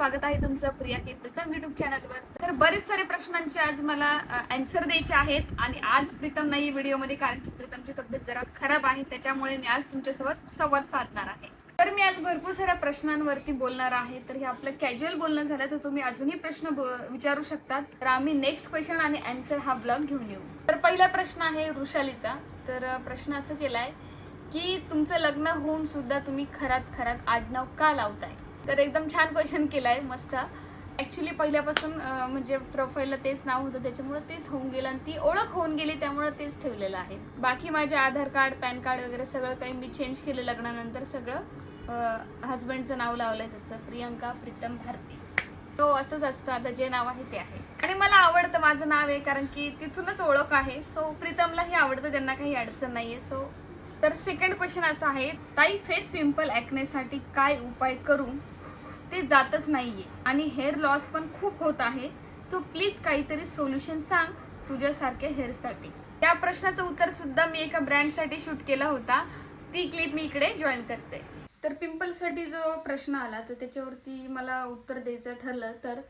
स्वागत आहे तुमचं प्रिया के प्रीतम युट्यूब चॅनलवर तर बरेच सारे प्रश्नांचे आज मला अँसर द्यायचे आहेत आणि आज प्रीतम नाही व्हिडिओमध्ये कारण की प्रीतमची तब्येत जरा खराब आहे त्याच्यामुळे मी आज तुमच्यासोबत संवाद साधणार आहे. तर मी आज भरपूर साऱ्या प्रश्नांवरती बोलणार आहे. तर हे आपलं कॅज्युअल बोलणं झालं तर तुम्ही अजूनही प्रश्न विचारू शकतात. तर आम्ही नेक्स्ट क्वेश्चन आणि अँसर हा ब्लॉग घेऊन येऊ. तर पहिला प्रश्न आहे वृषालीचा. तर प्रश्न असं केलाय की तुमचं लग्न होऊन सुद्धा तुम्ही खरात खरात आडनाव का लावताय? तर एकदम छान क्वेश्चन केलाय मस्त. ऍक्च्युली पहिल्यापासून म्हणजे प्रोफाईलला तेच नाव होतं त्याच्यामुळे तेच होऊन गेलं आणि ती ओळख होऊन गेली त्यामुळे तेच ठेवलेलं आहे. बाकी माझे आधार कार्ड पॅन कार्ड वगैरे सगळं काही मी चेंज केलं लग्नानंतर सगळं. हस्बंडचं नाव लावलंय जसं प्रियंका प्रीतम भारती. तो असंच असतं आता जे नाव आहे ते आहे. आणि मला आवडतं माझं नाव आहे कारण की तिथूनच ओळख आहे. सो प्रीतमलाही आवडतं त्यांना काही अडचण नाहीये. सो तर सेकंड क्वेश्चन असं आहे ताई फेस पिंपल ॲक्नेसाठी काय उपाय करू? ते जातच नाहीये आणि हेअर लॉस पण खूप होत आहे. सो प्लीज काहीतरी सोल्युशन सांग तुझ्यासारख्या हेअरसाठी त्या प्रश्नाचं उत्तर सुद्धा मी एका ब्रँडसाठी शूट केला होता. ती क्लिप मी इकडे जॉईन करते. तर पिंपलसाठी जो प्रश्न आला तर त्याच्यावरती मला उत्तर द्यायचं ठरलं. तर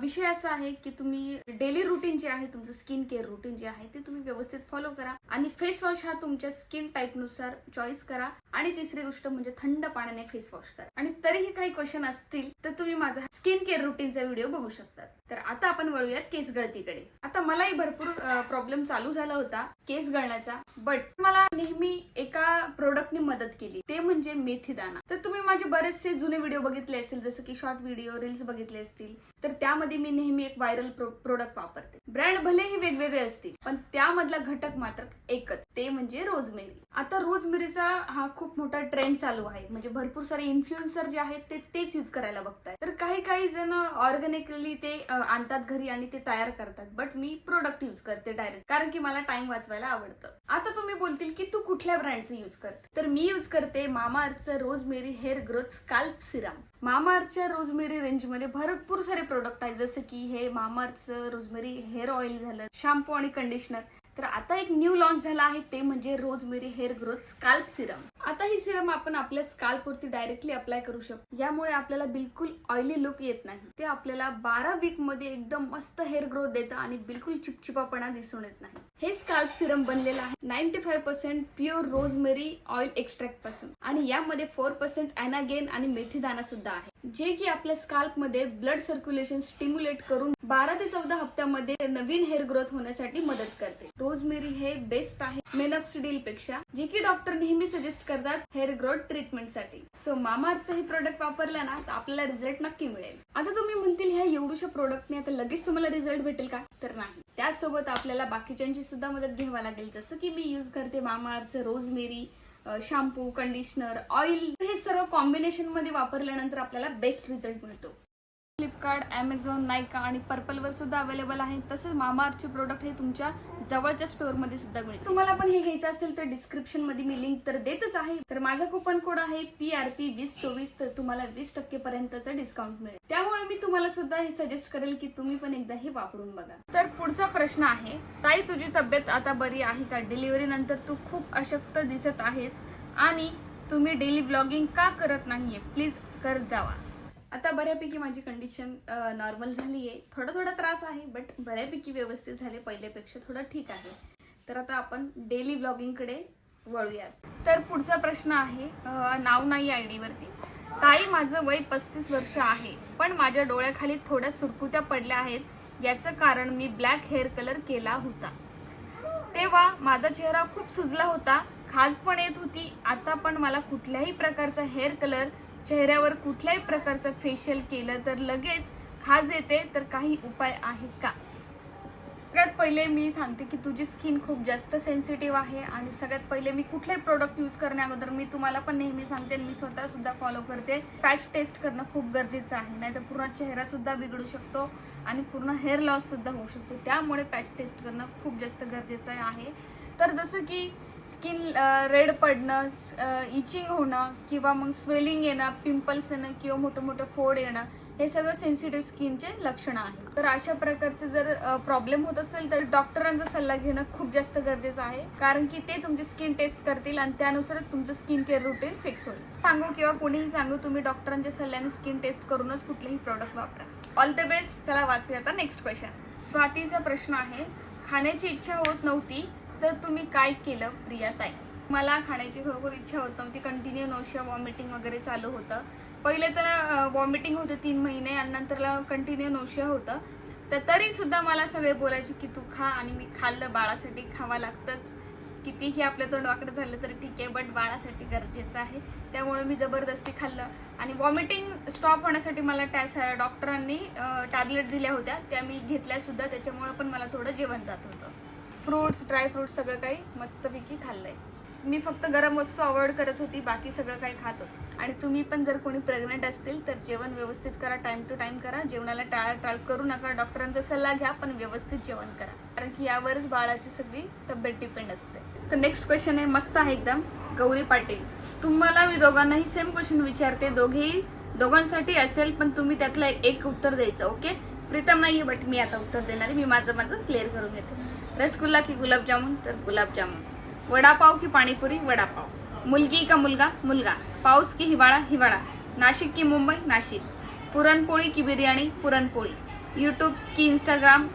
विषय असा आहे की तुम्ही डेली रुटीन जे आहे तुमचं स्किन केअर रुटीन जे आहे ते तुम्ही व्यवस्थित फॉलो करा. आणि फेस वॉश हा तुमच्या स्किन टाईपनुसार चॉईस करा. आणि तिसरी गोष्ट म्हणजे थंड पाण्याने फेस वॉश करा. आणि तरीही काही क्वेश्चन असतील तर तुम्ही माझा स्किन केअर रुटीनचा व्हिडिओ बघू शकतात. तर आता आपण वळूयात केस गळतीकडे. आता मलाही भरपूर प्रॉब्लेम चालू झाला होता केस गळण्याचा. बट मला नेहमी एका प्रोडक्टने मदत केली. ते म्हणजे मेथी दाना तर तुम्ही माझे बरेचसे जुने व्हिडिओ बघितले असेल जसं की शॉर्ट व्हिडिओ रील्स बघितले असतील. तर त्यामध्ये मी नेहमी एक व्हायरल प्रोडक्ट वापरते. ब्रँड भलेही वेगवेगळे असतील पण त्यामधला घटक मात्र एकच. ते म्हणजे रोजमेरी. आता रोजमेरीचा हा खूप मोठा ट्रेंड चालू आहे. म्हणजे भरपूर सारे इन्फ्लुएन्सर जे आहेत ते तेच यूज करायला बघताय तर काही काही जण ऑर्गॅनिकली ते आणतात घरी आणि ते तयार करतात. बट मी प्रोडक्ट यूज करते डायरेक्ट कारण की मला टाइम वाचवायला आवडतं. आता तुम्ही बोलतील की तू कुठल्या ब्रँडचं यूज करते? तर मी यूज करते मामाअर्थचं rosemary hair growth scalp serum. मामाअर्थच्या rosemary रेंजमध्ये भरपूर सारे प्रोडक्ट आहेत. जसं की हे मामाअर्थचं रोजमेरी हेअर ऑइल झालं शॅम्पू आणि कंडिशनर तर आता एक न्यू लॉन्च झाला आहे ते म्हणजे rosemary hair growth scalp serum आता ही सिरम आपण आपल्या स्काल्प वरती डायरेक्टली अप्लाय करू शकतो. यामुळे आपल्याला बिलकुल ऑइली लुक येत नाही. ते आपल्याला बारा वीकमध्ये एकदम मस्त हेअर ग्रोथ देतं आणि बिलकुल चिपचिपापणा दिसून येत नाही. हे स्काल्प सिरम बनलेलं आहे. Ninety five percent pure rosemary oil एक्स्ट्रॅक्टपासून. आणि यामध्ये फोर पर्सेंट अॅनागेन आणि मेथीदाना सुद्धा आहे. जे की आपल्या स्काल्पमध्ये ब्लड सर्क्युलेशन स्टिम्युलेट करून बारा ते चौदा हप्त्यामध्ये नवीन हेअर ग्रोथ होण्यासाठी मदत करते. हे बेस्ट आहे मेनॉक्सिडील पेक्षा जे की डॉक्टर नेहमी सजेस्ट करतात हेअर ग्रोथ ट्रीटमेंटसाठी. सो मामार्थचं हे प्रोडक्ट वापरलं ना तर आपल्याला रिझल्ट नक्की मिळेल. आता तुम्ही म्हणतील ह्या एवढ्या प्रोडक्टने आता लगेच तुम्हाला रिझल्ट भेटेल का? तर नाही. त्यासोबत आपल्याला बाकीच्यांची सुद्धा मदत घ्यावी लागेल. जसं की मी यूज करते मामाअर्थचं रोजमेरी शॅम्पू कंडिशनर ऑइल हे सर्व कॉम्बिनेशनमध्ये वापरल्यानंतर आपल्याला बेस्ट रिझल्ट मिळतो. फ्लिपकार्ट ॲमेझॉन नायका आणि पर्पलवर सुद्धा अवेलेबल आहे. तसेच मामाअर्थचे प्रोडक्ट हे तुमच्या जवळच्या स्टोअरमध्ये सुद्धा मिळेल तुम्हाला पण हे घ्यायचं असेल तर डिस्क्रिप्शनमध्ये मी लिंक तर देतच आहे. तर माझा कुपन कोड आहे पी आर पी वीस चोवीस तर तुम्हाला वीस टक्के पर्यंतचा डिस्काउंट मिळेल. त्यामुळे मी तुम्हाला सुद्धा हे सजेस्ट करेल की तुम्ही पण एकदा हे वापरून बघा. तर पुढचा प्रश्न आहे ताई तुझी तब्येत आता बरी आहे का? डिलिव्हरी नंतर तू खूप अशक्त दिसत आहेस आणि तुम्ही डेली ब्लॉगिंग का करत नाहीये? प्लीज करत जावा. आता बऱ्यापैकी माझी कंडिशन नॉर्मल झाली आहे थोडा थोडा त्रास आहे बट बऱ्यापैकी व्यवस्थित झाले. पहिल्यापेक्षा थोडं ठीक आहे. तर आता आपण डेली ब्लॉगिंगकडे वळूयात. तर पुढचा प्रश्न आहे नाव नाही आय डीवरती ताई माझं वय पस्तीस वर्ष आहे पण माझ्या डोळ्याखाली थोड्या सुरकुत्या पडल्या आहेत. याचं कारण मी ब्लॅक हेअर कलर केला होता. तेव्हा माझा चेहरा खूप सुजला होता. खाज पण येत होती. आता पण मला कुठल्याही प्रकारचा हेअर कलर चेहऱ्यावर कुठल्याही प्रकारचं फेशियल केलं तर लगेच खाज येते तर काही उपाय आहे का? सगळ्यात पहिले मी सांगते की तुझी स्किन खूप जास्त सेन्सिटिव्ह आहे आणि सगळ्यात पहिले मी कुठलेही प्रोडक्ट यूज करण्या अगोदर मी तुम्हाला पण नेहमी सांगते मी स्वतः सुद्धा फॉलो करते. पॅच टेस्ट करणं खूप गरजेचं आहे नाहीतर पूर्ण चेहरा सुद्धा बिघडू शकतो आणि पूर्ण हेअर लॉस सुद्धा होऊ शकतो. त्यामुळे पॅच टेस्ट करणं खूप जास्त गरजेचं आहे. तर जसं की स्किन रेड पडणं इचिंग होणं किंवा मग स्वेलिंग येणं पिंपल्स येणं किंवा मोठं मोठं फोड येणं हे सगळं सेन्सिटिव्ह स्किनचे लक्षणं आहेत. तर अशा प्रकारचे जर प्रॉब्लेम होत असेल तर डॉक्टरांचा सल्ला घेणं खूप जास्त गरजेचं आहे. कारण की ते तुमची स्किन टेस्ट करतील आणि त्यानुसारच तुमचं स्किन केअर रुटीन फिक्स होईल. सांगू किंवा कोणीही सांगू तुम्ही डॉक्टरांच्या सल्ल्याने स्किन टेस्ट करूनच कुठलेही प्रॉडक्ट वापरा. ऑल द बेस्ट चला वाचूया आता नेक्स्ट क्वेश्चन स्वातीचा प्रश्न आहे खाण्याची इच्छा होत नव्हती तर तुम्ही काय केलं प्रिया ताई मला खाण्याची खरोखर इच्छा होत नव्हती. कंटिन्यू नोशिया वॉमिटिंग वगैरे चालू होतं. पहिले तर वॉमिटिंग होते तीन महिने आणि नंतरला कंटिन्यू नोशिया होतं. तर तरी सुद्धा मला सगळे बोलायचे की तू खा आणि मी खाल्लं. बाळासाठी खावं लागतंच. कितीही आपलं तोंड वाकडं झालं तर ठीक आहे बट बाळासाठी गरजेचं आहे. त्यामुळे मी जबरदस्ती खाल्लं. आणि वॉमिटिंग स्टॉप होण्यासाठी मला टॅस डॉक्टरांनी टॅबलेट दिल्या होत्या. त्या मी घेतल्यासुद्धा. त्याच्यामुळं पण मला थोडं जेवण जात होतं. फ्रूट्स ड्रायफ्रुट्स सगळं काही मस्तपैकी खाल्लंय. मी फक्त गरम वस्तू अवॉइड करत होती बाकी सगळं काही खात होते. आणि तुम्ही पण जर कोणी प्रेग्नंट असतील तर जेवण व्यवस्थित करा टाइम टू टाइम करा. जेवणाला टाळाटाळ करू नका डॉक्टरांचा सल्ला घ्या पण व्यवस्थित जेवण करा. कारण की यावरच बाळाची सगळी तब्येत डिपेंड असते. तर नेक्स्ट क्वेश्चन आहे मस्त आहे एकदम. गौरी पाटील तुम्हाला मी दोघांनाही सेम क्वेश्चन विचारते. दोघेही दोघांसाठी असेल पण तुम्ही त्यातलं एक उत्तर द्यायचं ओके प्रीतम नाहीये बट मी आता उत्तर देणार आहे. मी माझं माझं क्लिअर करून घेते रसगुल्ला की गुलाबजामुन? तर गुलाबजामुन. वडापाव की पाणीपुरी? वडापाव. मुलगी का मुलगा? मुलगा. पाऊस की हिवाळा? हिवाळा. नाशिक की मुंबई? नाशिक. पुरणपोळी की बिर्याणी? पुरणपोळी. यूट्यूब की इंस्टाग्राम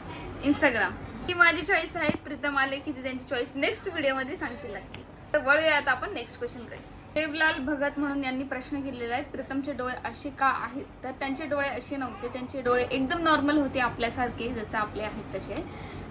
इंस्टाग्राम ही माझी चॉईस आहे. प्रीतम आले की ती त्यांची चॉईस नेक्स्ट व्हिडिओमध्ये सांगतील नक्की. तर वळूया आता आपण नेक्स्ट क्वेश्चनकडे देवलाल भगत म्हणून यांनी प्रश्न केलेला आहे. प्रीतमचे डोळे असे का आहेत? तर त्यांचे डोळे असे नव्हते. त्यांचे डोळे एकदम नॉर्मल होते आपल्यासारखे जसं आपले आहेत तसे.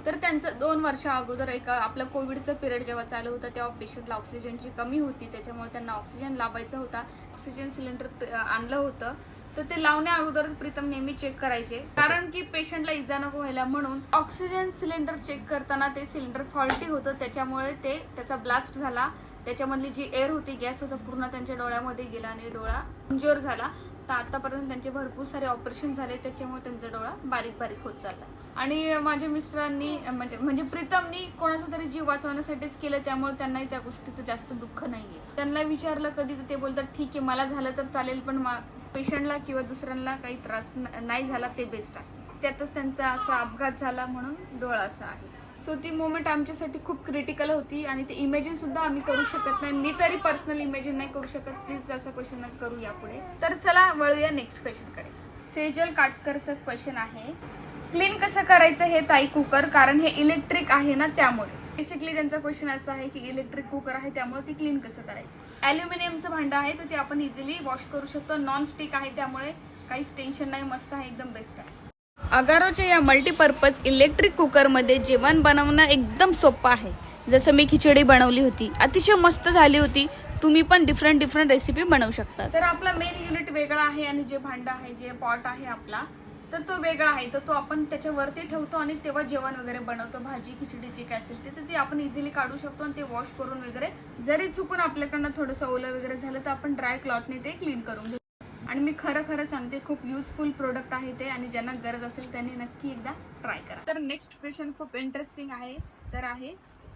तर त्यांचं दोन वर्षा अगोदर एक आपलं कोविडचं पिरियड जेव्हा चालू होतं तेव्हा पेशंटला ऑक्सिजनची कमी होती. त्याच्यामुळे त्यांना ऑक्सिजन लावायचा होता. ऑक्सिजन सिलेंडर आणलं होतं. तर ते लावण्या अगोदर प्रीतम नेहमी चेक करायचे. कारण की पेशंटला इजा नको व्हायला म्हणून ऑक्सिजन सिलेंडर चेक करताना ते सिलेंडर फॉल्टी होतं. त्याच्यामुळे ते त्याचा ब्लास्ट झाला. त्याच्यामधली जी एअर होती गॅस होता पूर्ण त्यांच्या डोळ्यामध्ये गेला आणि डोळा इंज्युअर झाला. तर आतापर्यंत त्यांचे भरपूर सारे ऑपरेशन झाले त्याच्यामुळे त्यांचा डोळा बारीक बारीक होत चालला. आणि माझ्या मिस्टरांनी म्हणजे म्हणजे प्रीतमनी कोणाचा तरी जीव वाचवण्यासाठीच केलं त्यामुळे त्यांनाही त्या गोष्टीचं जास्त दुःख नाहीये. त्यांना विचारलं कधी तर ते बोलतात ठीक आहे मला झालं तर चालेल पण पेशंटला किंवा दुसऱ्यांना काही त्रास न- नाही झाला ते बेस्ट आहे. त्यातच त्यांचा असा अपघात झाला म्हणून डोळा असा आहे. सो ती मोमेंट आमच्यासाठी खूप क्रिटिकल होती आणि ते इमेजिन सुद्धा आम्ही करू शकत नाही. मी तरी पर्सनल इमेजिन नाही करू शकत. प्लीज असा क्वेश्चन करू यापुढे. तर चला वळूया नेक्स्ट क्वेश्चनकडे सेजल काटकरचं क्वेश्चन आहे. क्लीन कसं करायचं हे ताई कुकर? कारण हे इलेक्ट्रिक आहे ना त्यामुळे. बेसिकली त्यांचा क्वेश्चन असा आहे की इलेक्ट्रिक कुकर आहे त्यामुळे ती क्लीन कसं करायचं? ॲल्युमिनियमचं भांडं आहे तर ते आपण इझिली वॉश करू शकतो. नॉन स्टिक आहे त्यामुळे काहीच टेन्शन नाही. मस्त आहे एकदम बेस्ट आहे. अगारोच्या या मल्टीपर्पज इलेक्ट्रिक कुकरमध्ये जेवण बनवणं एकदम सोपं आहे. जसं मी खिचडी बनवली होती अतिशय मस्त झाली होती तुम्ही पण डिफरंट डिफरंट रेसिपी बनवू शकता. तर आपला मेन युनिट वेगळा आहे आणि जे भांडं आहे जे पॉट आहे आपला तर तो वेगळा आहे. तर तो आपण त्याच्यावरती ठेवतो आणि तेव्हा जेवण वगैरे बनवतो. भाजी खिचडी जे काय असेल ते तर ते आपण इझिली काढू शकतो आणि ते वॉश करून वगैरे जरी चुकून आपल्याकडनं थोडंसं ओलं वगैरे झालं तर आपण ड्राय क्लॉथने ते क्लीन करून घेऊ आणि मी खरं खरं सांगते खूप युजफुल प्रोडक्ट आहे ते आणि ज्यांना गरज असेल त्यांनी नक्की एकदा ट्राय करा. तर नेक्स्ट क्वेश्चन खूप इंटरेस्टिंग आहे तर आहे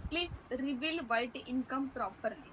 please reveal white income properly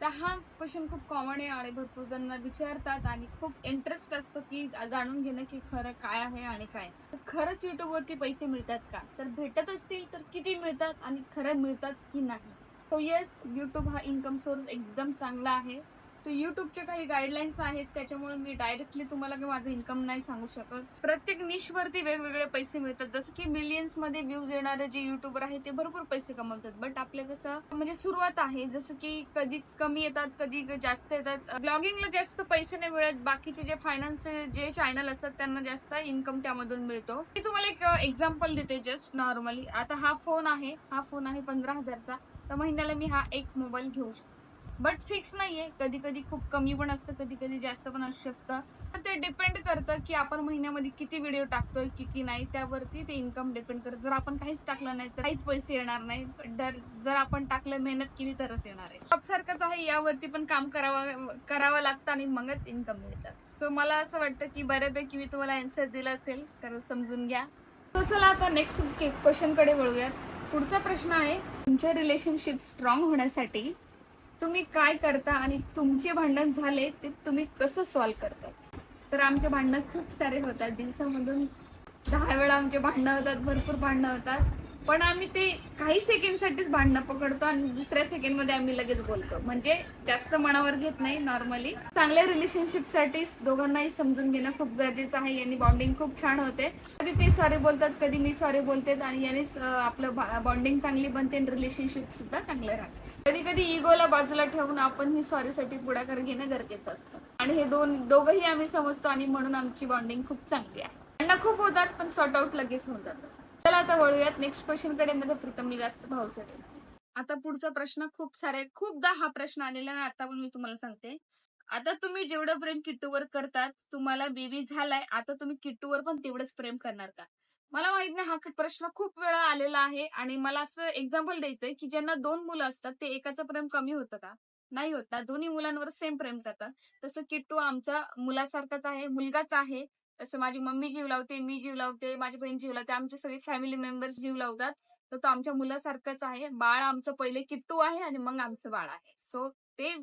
तर हा क्वेश्चन खूप कॉमन आहे आणि भरपूर जण विचारतात आणि खूप इंटरेस्ट असतो की जाणून घेणं की खरं काय आहे आणि काय. तर खरंच युट्यूबवरती पैसे मिळतात का? तर भेटत असतील तर किती मिळतात आणि खरं मिळतात की नाही? सो येस युट्यूब हा इन्कम सोर्स एकदम चांगला आहे. तर युट्यूबचे काही गाईडलाईन्स आहेत त्याच्यामुळे मी डायरेक्टली तुम्हाला काही माझं इन्कम नाही सांगू शकत. प्रत्येक निशवरती वेगवेगळे पैसे मिळतात. जसं की मिलियन्समध्ये व्ह्यूज येणारे जे युट्यूबर आहे ते भरपूर पैसे कमवतात. बट आपलं कसं म्हणजे सुरुवात आहे. जसं की कधी कमी येतात कधी जास्त येतात. ब्लॉगिंगला जास्त पैसे नाही मिळत. बाकीचे जे फायनान्स जे चॅनल असतात त्यांना जास्त इन्कम त्यामधून मिळतो. मी तुम्हाला एक एक्झाम्पल देते जस्ट नॉर्मली आता हा फोन आहे. हा फोन आहे पंधरा हजारचा. तर महिन्याला मी हा एक मोबाईल घेऊ शकतो. बट फिक्स नाहीये. कधी कधी खूप कमी पण असतं कधी कधी जास्त पण असू शकतं. तर ते डिपेंड करतं की आपण महिन्यामध्ये किती व्हिडिओ टाकतोय किती नाही. त्यावरती ते इन्कम डिपेंड करतं. जर आपण काहीच टाकलं नाही तर काहीच पैसे येणार नाही. जर आपण टाकलं मेहनत केली तरच येणार आहे. जॉब सारखंच आहे यावरती पण काम करावं करावं लागतं आणि मगच इन्कम मिळतं. सो मला असं वाटतं की बऱ्यापैकी मी तुम्हाला आन्सर दिला असेल तर समजून घ्या. तो चला आता नेक्स्ट क्वेश्चनकडे वळूयात. पुढचा प्रश्न आहे तुमचे रिलेशनशिप स्ट्रॉंग होण्यासाठी तुम्ही काय करता आणि तुमचे भांडण झाले ते तुम्ही कसं सॉल्व करता? तर आमचे भांडणं खूप सारे होतात. दिवसामधून दहा वेळा आमचे भांडणं होतात भरपूर भांडणं होतात. पण आम्ही ते काही सेकंडसाठीच भांडणं पकडतो आणि दुसऱ्या सेकंडमध्ये आम्ही लगेच बोलतो. म्हणजे जास्त मनावर घेत नाही नॉर्मली चांगल्या रिलेशनशिपसाठी दोघांनाही समजून घेणं खूप गरजेचं आहे. यांनी बॉन्डिंग खूप छान होते. कधी ते सॉरी बोलतात कधी मी सॉरी बोलते आणि याने आपलं बॉन्डिंग चांगली बनते आणि रिलेशनशिप सुद्धा चांगलं राहते. कधी कधी इगोला बाजूला ठेवून आपण ही सॉरीसाठी पुढाकार घेणं गरजेचं असतं. आणि हे दोन दोघंही आम्ही समजतो आणि म्हणून आमची बॉन्डिंग खूप चांगली आहे. भांडणं खूप होतात पण सॉर्ट आउट लगेच होऊन जातात. चला आता वळूयात नेक्स्ट क्वेश्चनकडे. मध्ये प्रीतम जास्त भाव आता पुढचा प्रश्न खूप सारे खूपदा हा प्रश्न आलेला ना आता पण मी तुम्हाला सांगते. आता तुम्ही जेवढं प्रेम किट्टूवर करतात तुम्हाला बेबी झालाय आता तुम्ही किट्टूवर पण तेवढंच प्रेम करणार का? मला माहीत नाही हा प्रश्न खूप वेळा आलेला आहे आणि मला असं एक्झाम्पल द्यायचंय की ज्यांना दोन मुलं असतात ते एकाचं प्रेम कमी होतं का? नाही होत ना. दोन्ही मुलांवर सेम प्रेम करतात. तसं किट्टू आमचा मुलासारखाच आहे मुलगाच आहे. तसं माझी मम्मी जीव लावते मी जीव लावते माझी बहीण जीव लावते. आमचे सगळे फॅमिली मेंबर्स जीव लावतात. तर तो आमच्या मुलासारखाच आहे. बाळ आमचं पहिले किट्टू आहे आणि मग आमचं बाळ आहे. सो ते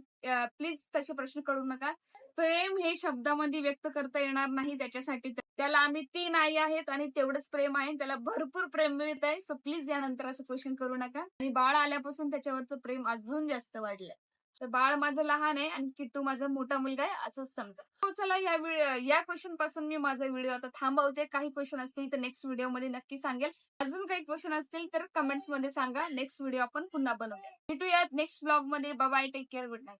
प्लीज तसे प्रश्न करू नका. प्रेम हे शब्दामध्ये व्यक्त करता येणार नाही त्याच्यासाठी. त्याला आम्ही तीन आई आहेत आणि तेवढंच प्रेम आहे. त्याला भरपूर प्रेम मिळत आहे सो प्लीज यानंतर असं क्वेश्चन करू नका. आणि बाळ आल्यापासून त्याच्यावरचं प्रेम अजून जास्त वाढलंय. तर बाळ माझं लहान आहे आणि किट्टू माझा मोठा मुलगा आहे असंच समजा. हो, चला या या क्वेश्चनपासून मी माझा व्हिडिओ आता थांबवते. काही क्वेश्चन असतील तर नेक्स्ट व्हिडिओमध्ये नक्की सांगेल. अजून काही क्वेश्चन असतील तर कमेंट्समध्ये सांगा. नेक्स्ट व्हिडिओ आपण पुन्हा बनवूया. भेटूयात नेक्स्ट ब्लॉगमध्ये. Bye take care good night